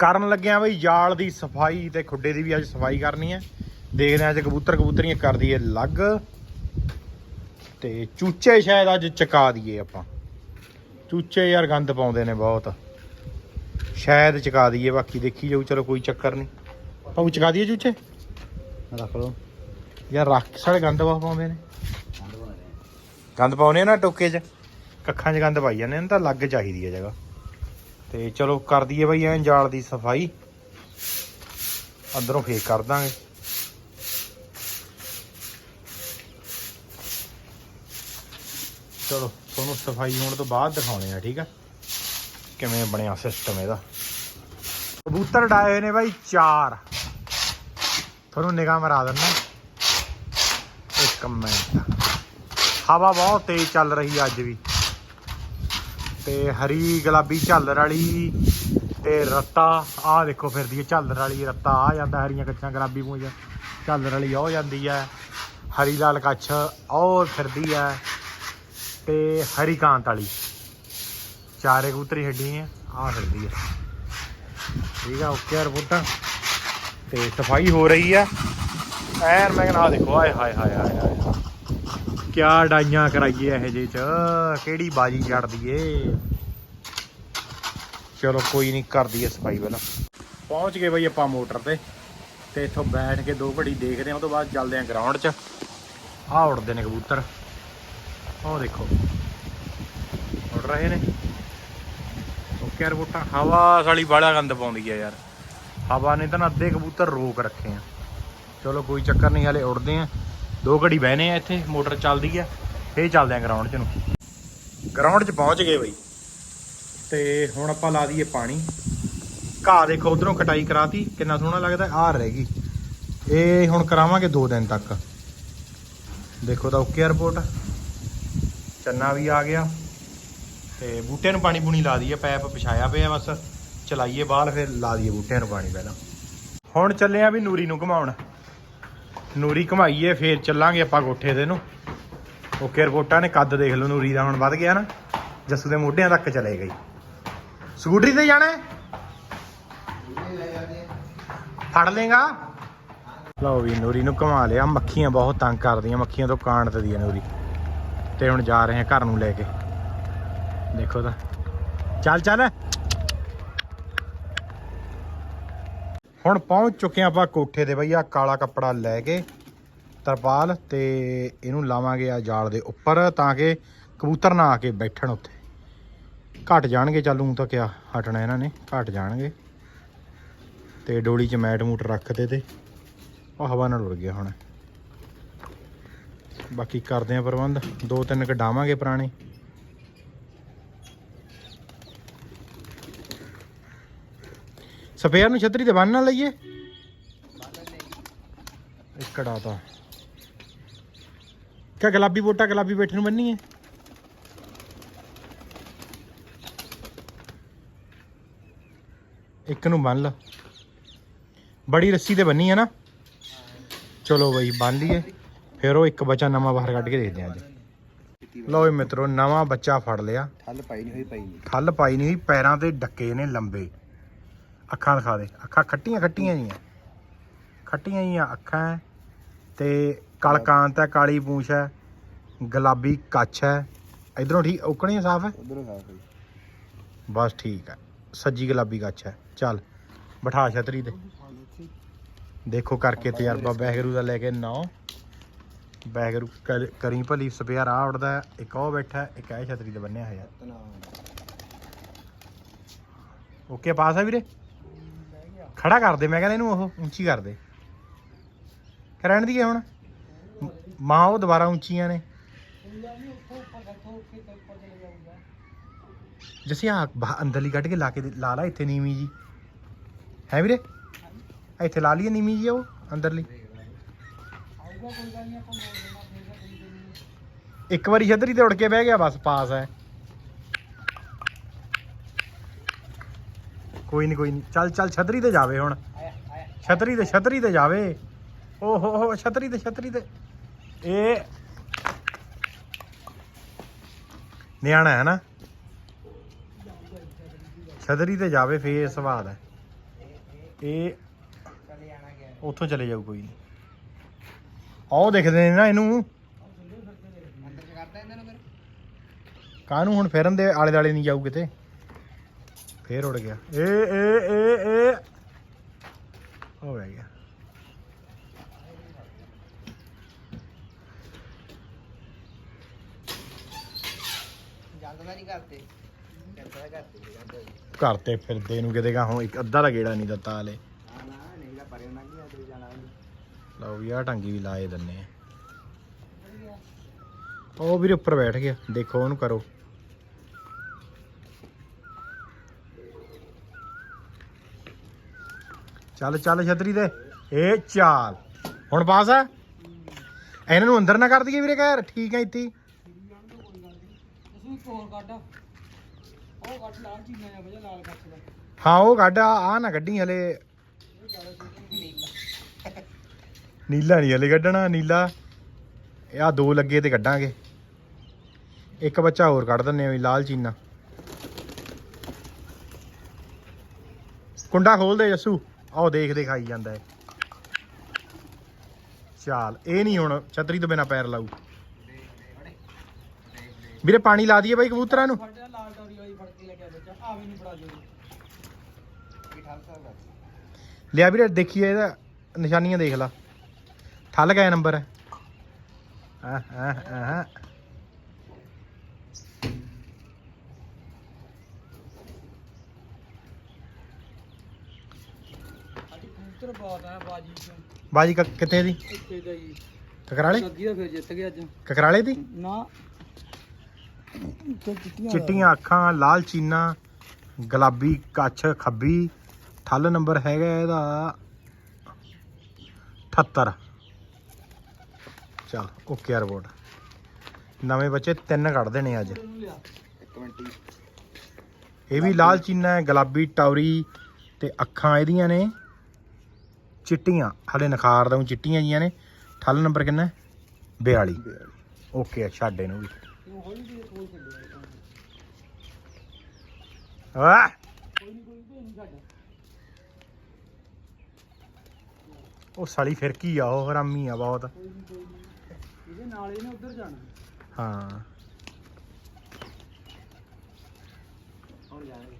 ਕਰਨ ਲੱਗਿਆ ਬਈ ਜਾਲ ਦੀ ਸਫ਼ਾਈ ਤੇ ਖੁੱਡੇ ਦੀ ਵੀ ਅੱਜ ਸਫ਼ਾਈ ਕਰਨੀ ਹੈ। ਦੇਖਦੇ ਹਾਂ ਅੱਜ ਕਬੂਤਰ ਕਬੂਤਰੀਆਂ ਕਰ ਦਈਏ ਲੱਗ ਤੇ ਚੂਚੇ ਸ਼ਾਇਦ ਅੱਜ ਚਕਾ ਦਈਏ ਆਪਾਂ। ਚੂਚੇ ਯਾਰ ਗੰਦ ਪਾਉਂਦੇ ਨੇ ਬਹੁਤ। ਸ਼ਾਇਦ ਚਕਾ ਦਈਏ ਬਾਕੀ ਦੇਖੀ ਜਾਊ ਚਲੋ ਕੋਈ ਚੱਕਰ ਨਹੀਂ। ਪਾਉ ਚਕਾ ਦਈਏ ਚੂਚੇ? ਰੱਖ ਲਓ। ਯਾਰ ਰੱਖ ਸਾਡੇ ਗੰਦ ਬਹੁਤ ਪਾਉਂਦੇ ਨੇ। ਗੰਦ ਪਾਉਨੇ ਆ ਨਾ ਟੋਕੇ 'ਚ। ਕੱਖਾਂ 'ਚ ਗੰਦ ਪਾਈ ਜਾਂਦੇ ਨੇ ਤਾਂ ਲੱਗ ਚਾਹੀਦੀ ਹੈ ਜਗ੍ਹਾ। ਤੇ ਚਲੋ ਕਰ ਦਈਏ ਬਈ ਐਂ ਜਾਲ ਦੀ ਸਫ਼ਾਈ। ਅੰਦਰੋਂ ਫੇਕ ਕਰ ਦਾਂਗੇ। ਚਲੋ, ਤੁਹਾਨੂੰ ਸਫ਼ਾਈ ਹੋਣ ਤੋਂ ਬਾਅਦ ਦਿਖਾਉਣੇ ਆ, ਠੀਕ ਆ? ਕਿਵੇਂ ਬਣਿਆ ਸਿਸਟਮ ਇਹਦਾ। ਕਬੂਤਰ ਡਾਏ ਹੋਏ ਨੇ ਬਾਈ ਚਾਰ। ਤੁਹਾਨੂੰ ਨਿਗਾਹ ਮਰਾ ਦਿੰਦਾ। ਇੱਕ ਮਿੰਟ। ਹਵਾ ਬਹੁਤ ਤੇਜ਼ ਚੱਲ ਰਹੀ ਅੱਜ ਵੀ। ਤੇ ਹਰੀ ਗੁਲਾਬੀ ਝੱਲਰ ਵਾਲੀ ਤੇ ਰੱਤਾ। ਆਹ ਦੇਖੋ ਫਿਰਦੀ ਹੈ ਝੱਲਰ ਵਾਲੀ ਰੱਤਾ, ਆ ਜਾਂਦਾ ਹਰੀਆਂ ਕੱਛਾਂ ਗੁਲਾਬੀ ਪੂੰਝ ਝੱਲਰ ਵਾਲੀ ਉਹ ਜਾਂਦੀ ਹੈ ਹਰੀ ਲਾਲ ਕੱਛ, ਉਹ ਫਿਰਦੀ ਹੈ ਤੇ ਹਰੀ ਕਾਂਤ ਵਾਲੀ। ਚਾਰੇ ਕਬੂਤਰੀ ਛੱਡੀ ਹੈ ਆਹ ਫਿਰਦੀ ਹੈ ਠੀਕ ਆ ਓਕੇ ਰਿਪੋਰਟਾਂ ਤੇ ਸਫ਼ਾਈ ਹੋ ਰਹੀ ਹੈ ਐਨ ਮੈਂ ਕਹਿੰਦਾ, ਆਹ ਦੇਖੋ, ਆਏ ਹਾਏ ਹਾਏ ਹਾਏ ਹਾਏ। ਕਿਆ ਡਾਈਆਂ ਕਰਾਈਏ ਇਹ ਜੇ ਚ? ਕਿਹੜੀ ਬਾਜੀ ਛੱਡਦੀ ਏ ਚਲੋ ਕੋਈ ਨਹੀਂ ਕਰਦੀ ਏ ਸਫ਼ਾਈ ਪਹਿਲਾਂ। ਪਹੁੰਚ ਗਏ ਬਈ ਆਪਾਂ ਮੋਟਰ ਤੇ। ਤੇ ਇੱਥੋਂ ਬੈਠ ਕੇ ਦੋ ਘੜੀ ਦੇਖਦੇ ਆ ਉਹ ਤੋਂ ਬਾਅਦ ਚੱਲਦੇ ਆ ਗਰਾਊਂਡ 'ਚ। ਆਹ ਉੜਦੇ ਨੇ ਕਬੂਤਰ। ਉਹ ਦੇਖੋ। ਉੜ ਰਹੇ ਨੇ। ਓਕੇ ਰਿਪੋਰਟਾਂ ਹਵਾ ਸਾਲੀ ਬਾਲਾ ਗੰਦ ਪਾਉਂਦੀ ਆ ਯਾਰ। ਹਵਾ ਨੇ ਤਾਂ ਨਾ ਅੱਧੇ ਕਬੂਤਰ ਰੋਕ ਰੱਖੇ ਆ। ਚਲੋ ਕੋਈ ਚੱਕਰ ਨਹੀਂ, ਹਲੇ ਉੜਦੇ ਆ ਦੋ ਘੜੀ ਬਹਿਨੇ ਆ ਇੱਥੇ, ਮੋਟਰ ਚੱਲਦੀ ਆ, ਫੇਰ ਚੱਲਦੇ ਆ ਗਰਾਊਂਡ 'ਚ ਨੂੰ। ਗਰਾਊਂਡ 'ਚ ਪਹੁੰਚ ਗਏ ਬਈ। ਤੇ ਹੁਣ ਆਪਾਂ ਲਾ ਦਈਏ ਪਾਣੀ। ਘਾਹ ਦੇਖੋ, ਉਧਰੋਂ ਕਟਾਈ ਕਰਾਤੀ, ਕਿੰਨਾ ਸੋਹਣਾ ਲੱਗਦਾ, ਆਹ ਰਹਿ ਗਈ। ਇਹ ਹੁਣ ਕਰਾਵਾਂਗੇ 2 ਦਿਨ ਤੱਕ। ਦੇਖੋ ਤਾਂ ਓਕੇ ਰਿਪੋਰਟ ਚੰਨਾ ਵੀ ਆ ਗਿਆ। ਤੇ ਬੂਟਿਆਂ ਨੂੰ ਪਾਣੀ ਪੂਣੀ ਲਾ ਦਈਏ ਪੈਪ ਵਿਛਾਇਆ ਪਿਆ ਬਸ। ਚਲਾਈਏ ਬਾਹਰ, ਫਿਰ ਲਾ ਦਈਏ ਬੂਟਿਆਂ ਨੂੰ ਪਾਣੀ ਪਹਿਲਾਂ। ਹੁਣ ਚੱਲੇ ਆ ਵੀ ਨੂਰੀ ਨੂੰ ਘਮਾਉਣ। ਨੂਰੀ ਘਮਾਈਏ, ਫੇਰ ਚੱਲਾਂਗੇ ਆਪਾਂ ਕੋਠੇ ਤੇ ਨੂੰ। ਓਕੇ, ਰਿਪੋਰਟਾਂ ਨੇ ਕੱਦ ਦੇਖ ਲਓ, ਨੂਰੀ ਦਾ ਹੁਣ ਵੱਧ ਗਿਆ ਨਾ। ਜੱਸੂ ਦੇ ਮੋਢਿਆਂ ਤੱਕ ਚਲੇ ਗਈ। ਸਕੂਟਰੀ ਤੇ ਜਾਣਾ ਫੜ ਲੇਗਾ ਲਓ ਵੀ, ਨੂਰੀ ਨੂੰ ਘੁਮਾ ਲਿਆ। ਮੱਖੀਆਂ ਬਹੁਤ ਤੰਗ ਕਰਦੀਆਂ, ਮੱਖੀਆਂ ਤੋਂ ਕਾਂਡ ਦੀ ਨੂਰੀ। ਤੇ ਹੁਣ ਜਾ ਰਹੇ ਹਾਂ ਘਰ ਨੂੰ ਲੈ ਕੇ। ਦੇਖੋ ਤਾਂ। ਚੱਲ ਚੱਲ। ਹੁਣ ਪਹੁੰਚ ਚੁੱਕੇ ਹਾਂ ਆਪਾਂ ਕੋਠੇ ਤੇ ਬਈ ਆ ਕਾਲਾ ਕੱਪੜਾ ਲੈ ਕੇ ਤਰਪਾਲ ਤੇ ਇਹਨੂੰ ਲਾਵਾਂਗੇ ਆ ਜਾਲ ਦੇ ਉੱਪਰ ਤਾਂ ਕਿ ਕਬੂਤਰ ਨਾ ਆ ਕੇ ਬੈਠਣ ਉੱਥੇ। ਘਟ ਜਾਣਗੇ ਚੱਲੂ ਤਾਂ ਕਿਆ ਹਟਣਾ ਇਹਨਾਂ ਨੇ, ਘਟ ਜਾਣਗੇ। ਤੇ ਡੋਲੀ 'ਚ ਮੈਟ ਮੂਟ ਰੱਖਦੇ ਤੇ। ਉਹ ਹਵਾ ਨਾਲ ਉੜ ਗਿਆ ਹੁਣ। ਬਾਕੀ ਕਰਦੇ ਆ ਪ੍ਰਬੰਧ, ਦੋ ਤਿੰਨ ਕਢਾਵਾਂਗੇ ਪੁਰਾਣੇ। ਸਪੇਅਰ ਨੂੰ ਛਤਰੀ ਤੇ ਬੰਨ ਨਾ ਲਈਏ। ਇਕੜਾ ਤਾਂ। ਕਿਆ ਗੁਲਾਬੀ ਬੋਟਾ ਗੁਲਾਬੀ ਬੈਠੇ ਨੂੰ ਬੰਨੀ ਹੈ ਇੱਕ ਨੂੰ ਬੰਨ ਲਾ। ਬੜੀ ਰੱਸੀ ਤੇ ਬੰਨੀ ਹੈ ਨਾ। ਚਲੋ ਬਈ ਬੰਨ ਲਈਏ। ਫਿਰ ਉਹ ਇੱਕ ਬੱਚਾ ਨਵਾਂ ਬਾਹਰ ਕੱਢ ਕੇ ਦੇਖਦੇ ਹਾਂ ਅੱਜ। ਲਓ ਜੀ ਮਿੱਤਰੋ ਨਵਾਂ ਬੱਚਾ ਫੜ ਲਿਆ। ਠੱਲ ਪਾਈ ਨਹੀਂ ਹੋਈ ਪਾਈ ਨਹੀਂ। ਖੱਲ ਪਾਈ ਨਹੀਂ ਹੋਈ ਪੈਰਾਂ ਤੇ ਡੱਕੇ ਨੇ ਲੰਬੇ। ਅੱਖਾਂ ਦਿਖਾ ਦੇ। ਅੱਖਾਂ ਖੱਟੀਆਂ ਖੱਟੀਆਂ ਜੀਆਂ। ਖੱਟੀਆਂ ਜੀਆਂ ਅੱਖਾਂ ਹੈ ਤੇ ਕਲਕਾਂਤ ਹੈ ਕਾਲੀ ਪੂੰਛ ਹੈ ਗੁਲਾਬੀ ਕੱਛ ਹੈ ਇਧਰੋਂ ਠੀਕ ਉਕਣੀ ਸਾਫ਼? ਹੈ ਉਧਰੋਂ ਸਾਫ਼ ਹੋਈ ਬਸ ਠੀਕ ਹੈ ਸੱਜੀ ਗੁਲਾਬੀ ਕੱਛ ਹੈ ਚੱਲ ਬਿਠਾ ਛਤਰੀ ਤੇ। ਦੇਖੋ ਕਰਕੇ ਤਜਰਬਾ ਬੈਗਰੂ ਦਾ ਲੈ ਕੇ ਨੌ। ਬੈਗਰੂ ਕਰ- ਭਲੀ ਸਪੇਅਰ ਆ ਉੜਦਾ ਹੈ, ਇੱਕ ਉਹ ਬੈਠਾ ਹੈ, ਇੱਕ ਇਹ ਛਤਰੀ ਤੇ ਬੰਨਿਆ ਹੋਇਆ। ਓਕੇ ਪਾਸ ਹੈ ਵੀਰੇ? ਖੜਾ ਕਰ ਦੇ ਮੈਂ ਕਹਿੰਦਾ ਇਹਨੂੰ ਉਹ ਉੱਚੀ ਕਰ ਦੇ ਕਰਨ ਦੀ ਹੁਣ? ਮਾਂ ਉਹ ਦੁਬਾਰਾ ਉੱਚੀਆਂ ਨੇ। ਜਸੇ ਆ ਅੰਦਰਲੀ ਕੱਢ ਕੇ ਲਾ ਕੇ ਲਾ ਲਾ ਇੱਥੇ ਨੀਵੀਂ ਜੀ। ਹੈ ਵੀਰੇ? ਇੱਥੇ ਲਾ ਲਈਏ ਨੀਵੀਂ ਜੀ ਉਹ ਅੰਦਰਲੀ। ਇੱਕ ਵਾਰੀ ਛਤਰੀ ਤੇ ਉੜ ਕੇ ਬਹਿ ਗਿਆ, ਬਸ ਪਾਸ ਹੈ। ਕੋਈ ਨਹੀਂ ਕੋਈ ਨਹੀਂ ਚੱਲ ਚੱਲ ਛਤਰੀ ਤੇ ਜਾਵੇ ਹੁਣ। ਛਤਰੀ ਤੇ ਛਤਰੀ ਤੇ ਜਾਵੇ। ਓ ਹੋ ਹੋ ਛਤਰੀ ਤੇ ਛਤਰੀ ਤੇ। ਇਹ ਨਿਆਣਾ ਹੈ ਨਾ? ਛਤਰੀ ਤੇ ਜਾਵੇ ਫੇਰ ਸਵਾਦ ਹੈ ਇਹ ਉੱਥੋਂ ਚਲੇ ਜਾਊ ਕੋਈ ਨਹੀਂ ਆਹ ਦੇਖਦੇ ਨੇ ਨਾ ਇਹਨੂੰ। ਕਾਹਨੂੰ ਹੁਣ ਫਿਰਨ ਦੇ ਆਲੇ ਦਾਲੇ ਨਹੀਂ ਜਾਊ ਕਿਤੇ? ਫੇਰ ਉੜ ਗਿਆ। ਏ ਏ ਏ ਏ। ਹੋ ਗਿਆ। ਜਾਂਦਾ ਨਹੀਂ ਕਰਤੇ ਕਰਦਾ ਕਰਤੇ ਕਰਦਾ ਘਰ ਤੇ ਫਿਰਦੇ ਨੂੰ ਕਿਤੇ ਗਾ ਹੁਣ ਇੱਕ ਅੱਧਾ ਦਾ ਗੇੜਾ ਨਹੀਂ ਦਿੱਤਾ ਹਲੇ। ਹਾਂ ਨਾ ਨਹੀਂ ਤਾਂ ਪਰੇ ਨਾ ਕੀ ਆਦੇ ਜਾਣਾ ਲਓ ਵੀ ਆ ਟਾਂਗੀ ਵੀ ਲਾਏ ਦਿੰਨੇ ਆ। ਉਹ ਵੀਰੇ ਉੱਪਰ ਬੈਠ ਗਿਆ। ਦੇਖੋ ਉਹਨੂੰ ਕਰੋ। ਚੱਲ ਚੱਲ ਛਤਰੀ ਤੇ ਇਹ ਚਾਲ। ਹੁਣ ਪਾਸ ਆ? ਇਹਨਾਂ ਨੂੰ ਅੰਦਰ ਨਾ ਕਰ ਦਈਏ ਵੀਰੇ ਘਰ। ਠੀਕ ਹੈ ਇੱਥੇ ਹਾਂ। ਉਹ ਕੱਢ। ਆ ਆਹ ਨਾ ਕੱਢੀ ਹਲੇ। ਨੀਲਾ ਨਹੀਂ ਹਲੇ ਕੱਢਣਾ, ਨੀਲਾ। ਇਹ ਆ ਦੋ ਲੱਗੇ ਤੇ ਕੱਢਾਂਗੇ। ਇੱਕ ਬੱਚਾ ਹੋਰ ਕੱਢ ਦਿੰਨੇ ਆ ਲਾਲ ਚੀਨਾ। ਕੁੰਡਾ ਖੋਲ ਦੇ ਜੱਸੂ। ਆਓ ਦੇਖ ਦੇ ਖਾਈ ਜਾਂਦਾ ਹੈ। ਚਾਲ ਇਹ ਨਹੀਂ ਹੁਣ ਛਤਰੀ ਤੋਂ ਬਿਨਾ ਪੈਰ ਲਾਊ। ਵੀਰੇ ਪਾਣੀ ਲਾ ਦਈਏ ਬਾਈ ਕਬੂਤਰਾਂ ਨੂੰ। ਫੜਿਆ ਲਾਲ ਟੌਰੀ ਵਾਲੀ ਫੜ ਕੇ ਲੈ ਕੇ ਆ ਬੱਚਾ ਆ ਵੀ ਨਹੀਂ ਫੜਾ ਜੋ। ਕੀ ਠਾਲ ਸਕਦਾ ਲਿਆ ਵੀਰੇ ਦੇਖੀਏ ਇਹਦਾ ਨਿਸ਼ਾਨੀਆਂ ਦੇਖ ਲਾ। ਠੱਲ ਗਿਆ ਨੰਬਰ। ਹੈ ਆ ਆ ਆ ਅੱਜ ਕਬੂਤਰ ਬਹੁਤ ਆ ਬਾਜੀ ਚੋਂ। ਬਾਜੀ ਕ- ਕਿੱਥੇ ਦੀ? ਇੱਥੇ ਦਾ ਜੀ। ਕਕਰਾਲੇ? ਲੱਗੀ ਤਾਂ ਫਿਰ ਜਿੱਤ ਗਿਆ ਅੱਜ। ਕਕਰਾਲੇ ਦੀ? ਨਾ। ਤੇ ਚਿੱਟੀਆਂ ਚਿੱਟੀਆਂ ਅੱਖਾਂ ਲਾਲ ਚੀਨਾ ਗੁਲਾਬੀ ਕੱਛ ਖੱਬੀ। ਠੱਲ ਨੰਬਰ ਹੈਗਾ ਇਹਦਾ 78 ਚਲ ਓਕੇ ਰਿਪੋਰਟ ਨਵੇਂ ਬੱਚੇ ਤਿੰਨ ਕੱਢ ਦੇਣੇ ਅੱਜ। ਨੂੰ ਲਿਆ ਇੱਕ ਮਿੰਟ ਹੀ ਇਹ ਵੀ ਲਾਲ ਚੀਨਾ ਹੈ ਗੁਲਾਬੀ ਟੌਰੀ ਤੇ ਅੱਖਾਂ ਇਹਦੀਆਂ ਨੇ। ਚਿੱਟੀਆਂ ਹਲੇ ਨਖਾਰ ਦਾ ਚਿੱਟੀਆਂ ਜੀਆਂ ਨੇ। ਠੱਲ ਨੰਬਰ ਕਿੰਨਾ 42 ਓਕੇ ਛੱਡ ਇਹਨੂੰ ਵੀ। ਆ ਉਹ ਸਾਲੀ ਫਿਰ ਕੀ ਆ, ਉਹ ਹਰਾਮੀ ਆ ਬਹੁਤ। ਇਹਦੇ ਨਾਲ ਇਹਨੇ ਉੱਧਰ ਜਾਣਾ ਹਾਂ। ਹੁਣ ਜਾਣਗੇ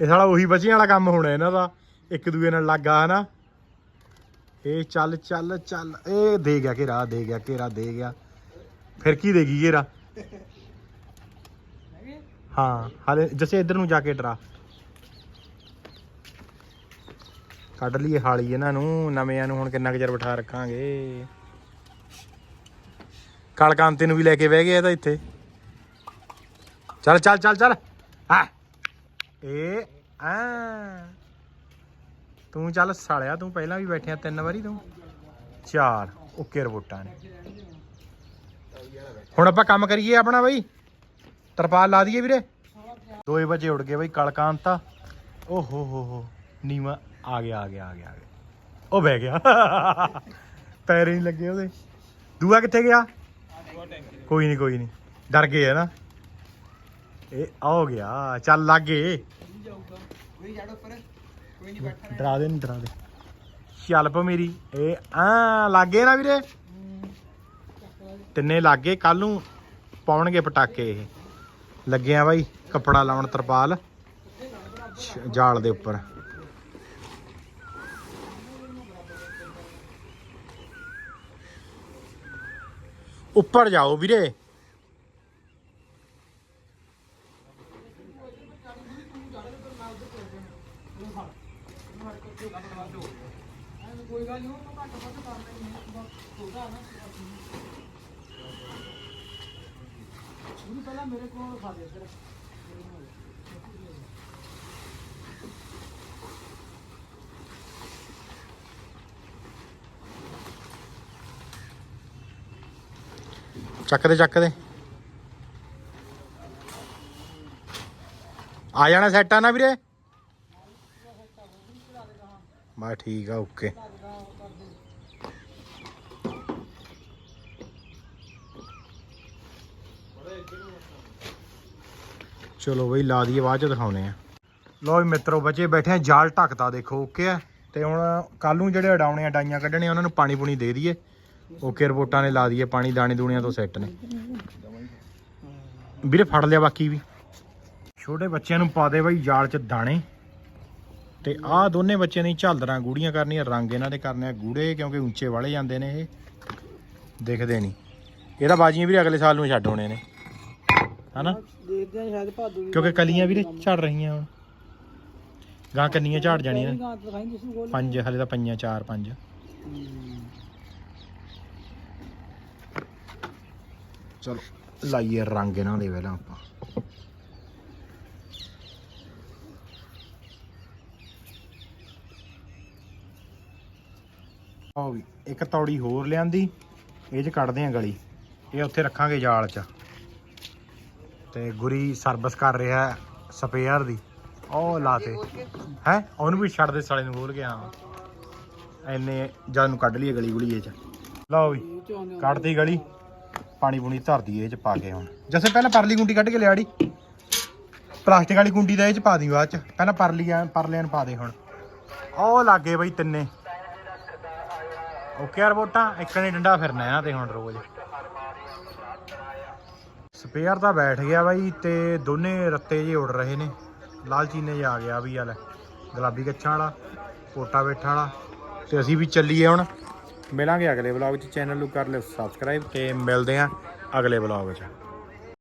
ਇਹ ਸਾਲਾ ਉਹੀ ਬਚੀਆਂ ਵਾਲਾ ਕੰਮ ਹੋਣਾ ਇਹਨਾਂ ਦਾ। ਇੱਕ ਦੂਏ ਨਾਲ ਲੱਗਾ, ਹਨਾ? ਇਹ ਚੱਲ ਚੱਲ ਚੱਲ। ਇਹ ਦੇ ਗਿਆ ਘੇਰਾ, ਦੇ ਗਿਆ ਘੇਰਾ, ਦੇ ਗਿਆ। ਫਿਰ ਕੀ ਦੇਗੀ ਘੇਰਾ? ਹਾਂ, ਹਾਲੇ ਜਸੇ ਇੱਧਰ ਨੂੰ ਜਾ ਕੇ ਡਰਾ। ਕੱਢ ਲਈਏ ਹਾਲੀ ਇਹਨਾਂ ਨੂੰ, ਨਵਿਆਂ ਨੂੰ ਹੁਣ ਕਿੰਨਾ ਕੁ ਚਿਰ ਬਿਠਾ ਰੱਖਾਂਗੇ। ਕਲਕਾਂਤੇ ਨੂੰ ਵੀ ਲੈ ਕੇ ਬਹਿ ਗਏ ਇਹ ਤਾਂ ਇੱਥੇ। ਚੱਲ ਚੱਲ ਚੱਲ ਚੱਲ। ਆ। ਏ, ਆ। ਤੂੰ ਚੱਲ ਸਾਲਿਆ, ਤੂੰ ਪਹਿਲਾਂ ਵੀ ਬੈਠਿਆ ਤਿੰਨ ਵਾਰੀ ਤੂੰ। ਚਾਰ ਓਕੇ ਰਿਪੋਰਟਾਂ ਨੇ। ਹੁਣ ਆਪਾਂ ਕੰਮ ਕਰੀਏ ਆਪਣਾ ਬਈ। ਤਰਪਾਲ ਲਾ ਦਈਏ ਵੀਰੇ। ਦੋਏ ਵਜੇ ਉੱਡ ਗਏ ਬਈ ਕਲਕਾਂਤਾ। ਓ ਹੋ ਹੋ ਹੋ। ਨੀਵਾ ਆ ਗਿਆ ਆ ਗਿਆ ਆ ਗਿਆ ਆ ਗਿਆ। ਉਹ ਬਹਿ ਗਿਆ। ਪੈਰ ਨਹੀਂ ਲੱਗੇ ਉਹਦੇ। ਦੂਆ ਕਿੱਥੇ ਗਿਆ? ਕੋਈ ਨਹੀਂ ਕੋਈ ਨਹੀਂ। ਡਰ ਗਏ ਹੈ ਨਾ। ਇਹ ਆ ਗਿਆ, ਚੱਲ ਲੱਗ। ਗਏ ਜਾਊਗਾ ਕੋਈ ਜੜ ਉੱਪਰ ਕੋਈ ਨਹੀਂ ਬੈਠਾ ਡਰਾ ਦੇ ਨਹੀਂ ਡਰਾ ਦੇ। ਚੱਲ ਪੋ ਮੇਰੀ, ਇਹ ਆ ਲੱਗੇ ਨਾ ਵੀਰੇ। ਤਿੰਨੇ ਲੱਗੇ ਕੱਲ ਨੂੰ ਪਾਉਣਗੇ ਪਟਾਕੇ ਇਹ। ਲੱਗੇ ਆ ਬਾਈ, ਕੱਪੜਾ ਲਾਉਣ ਤਰਪਾਲ ਜਾਲ ਦੇ ਉੱਪਰ। ਉੱਪਰ ਜਾਓ ਵੀਰੇ ਕੋਈ ਗੱਲ ਨਹੀਂ ਉਹ ਘੱਟ ਵੱਧ ਕਰ ਲੈਣੀ ਛੋਟਾ ਨਾ ਉਹਨੂੰ ਪਹਿਲਾਂ ਮੇਰੇ ਕੋਲ ਖਾ ਦੇ ਇੱਧਰ ਚੱਕ ਦੇ ਚੱਕ ਦੇ। ਆ ਜਾਣਾ ਸੈੱਟ ਆ ਨਾ ਵੀਰੇ? ਬਾ ਠੀਕ ਆ ਓਕੇ ਚਲੋ ਬਈ, ਲਾ ਦਈਏ, ਬਾਅਦ ਚ ਦਿਖਾਉਨੇ ਆ। ਲੋ ਵੀ ਮਿੱਤਰੋ, ਬੱਚੇ ਬੈਠੇ ਆ, ਜਾਲ ਢੱਕਦਾ ਦੇਖੋ ਓਕੇ ਆ। ਤੇ ਹੁਣ ਕੱਲ ਨੂੰ ਜਿਹੜੇ ਅਡਾਉਣੇ ਆ, ਡਾਈਆਂ ਕੱਢਣੇ ਉਹਨਾਂ ਨੂੰ ਪਾਣੀ ਪੂਣੀ ਦੇ ਦਈਏ। ਓਕੇ, ਰਿਪੋਰਟਾਂ ਨੇ ਲਾ ਦਈਏ, ਪਾਣੀ ਦਾਣੇ ਦੂਣਿਆਂ ਤੋਂ ਸੈੱਟ ਨੇ। ਵੀਰੇ, ਫੜ ਲਿਆ ਬਾਕੀ ਵੀ। ਛੋਟੇ ਬੱਚਿਆਂ ਨੂੰ ਪਾ ਦੇ ਬਈ ਜਾਲ 'ਚ ਦਾਣੇ। ਤੇ ਆਹ ਦੋਨੇ ਬੱਚਿਆਂ ਦੀ ਝਾਲਦਰਾਂ ਗੂੜੀਆਂ ਕਰਨੀਆਂ, ਰੰਗ ਇਹਨਾਂ ਦੇ ਕਰਨੇ ਆ ਗੂੜੇ, ਕਿਉਂਕਿ ਉੱਚੇ ਵਾਲੇ ਜਾਂਦੇ ਨੇ ਇਹ। ਦਿਖਦੇ ਨਹੀਂ। ਇਹਦਾ ਬਾਜੀਆਂ ਵੀ ਅਗਲੇ ਸਾਲ ਨੂੰ ਛੱਡ ਹੋਣੇ ਨੇ। ਹਨਾ? ਦੇਖਦੇ ਆ ਸ਼ਾਇਦ ਭਾਦੂ ਕਿਉਂਕਿ ਕਲੀਆਂ ਵੀਰੇ ਝੜ ਰਹੀਆਂ ਹੁਣ। ਗਾਂ ਕੰਨੀਆਂ ਝਾੜ ਜਾਣੀਆਂ ਨੇ। ਪੰਜ, ਹਲੇ ਤਾਂ ਪੰਜਾਂ ਚਾਰ, ਪੰਜ। ਚਲੋ, ਲਾਈਏ ਰੰਗ ਇਹਨਾਂ ਦੇ ਪਹਿਲਾਂ ਆਪਾਂ। ਆਹ ਵੀ, ਇੱਕ ਤੌੜੀ ਹੋਰ ਲਿਆਂਦੀ, ਇਹ ਚ ਕੱਢਦੇ ਆ ਗਲੀ। ਇਹ ਉੱਥੇ ਰੱਖਾਂਗੇ ਜਾਲ ਚ। ਤੇ ਗੁਰੀ ਸਰਵਿਸ ਕਰ ਰਿਹਾ ਸਪੇਅਰ ਦੀ। ਉਹ ਲਾਤੇ। ਹੈ? ਉਹਨੂੰ ਵੀ ਛੱਡ ਦੇ, ਸਾਲੇ ਨੂੰ ਬੋਲ ਗਿਆ ਹਾਂ। ਐਨੇ ਜਦ ਨੂੰ ਕੱਢ ਲਈਏ ਗਲੀ ਗੁਲੀ ਇਹ ਚ। ਲਓ ਵੀ ਚੋਂਦੇ ਕੱਢਦੀ ਗਲੀ। ਪਾਣੀ ਪੂਣੀ ਧਰਦੀ ਇਹ ਚ ਪਾ ਕੇ ਹੁਣ। ਜੈਸੇ, ਪਹਿਲਾਂ ਪਰਲੀ ਗੁੰਡੀ ਕੱਢ ਕੇ ਲਿਆੜੀ। ਪਲਾਸਟਿਕ ਵਾਲੀ ਗੁੰਡੀ ਦਾ ਇਹ ਚ ਪਾ ਦੀ ਬਾਅਦ ਚ। ਪਹਿਲਾਂ ਪਰਲੀਆਂ ਪਰਲਿਆਂ ਨੂੰ ਪਾ ਦੇ ਹੁਣ। ਉਹ ਲੱਗੇ ਬਈ ਤਿੰਨੇ। ਓਕੇ ਯਾਰ ਵੋਟਾਂ, ਇੱਕ ਨੇ ਡੰਡਾ ਫਿਰਨਾ ਇਹਨਾਂ ਤੇ ਹੁਣ ਰੋਜ਼। ਸਪੇਅਰ ਤਾਂ ਬੈਠ ਗਿਆ ਬਾਈ ਤੇ ਦੋਨੇ ਰੱਤੇ ਜੇ ਉੜ ਰਹੇ ਨੇ। ਲਾਲ ਚੀਨੇ ਜਿਹਾ ਆ ਗਿਆ ਵੀ ਵਾਲਾ ਗੁਲਾਬੀ ਕੱਛਾਂ ਵਾਲਾ ਕੋਟਾ ਬੈਠਾ ਵਾਲਾ। ਤੇ ਅਸੀਂ ਵੀ ਚੱਲੀਏ ਹੁਣ। ਮਿਲਾਂਗੇ ਅਗਲੇ ਵਲੌਗ 'ਚ। ਚੈਨਲ ਨੂੰ ਕਰ ਲਿਓ ਸਬਸਕ੍ਰਾਈਬ ਤੇ ਮਿਲਦੇ ਆਂ ਅਗਲੇ ਵਲੌਗ 'ਚ।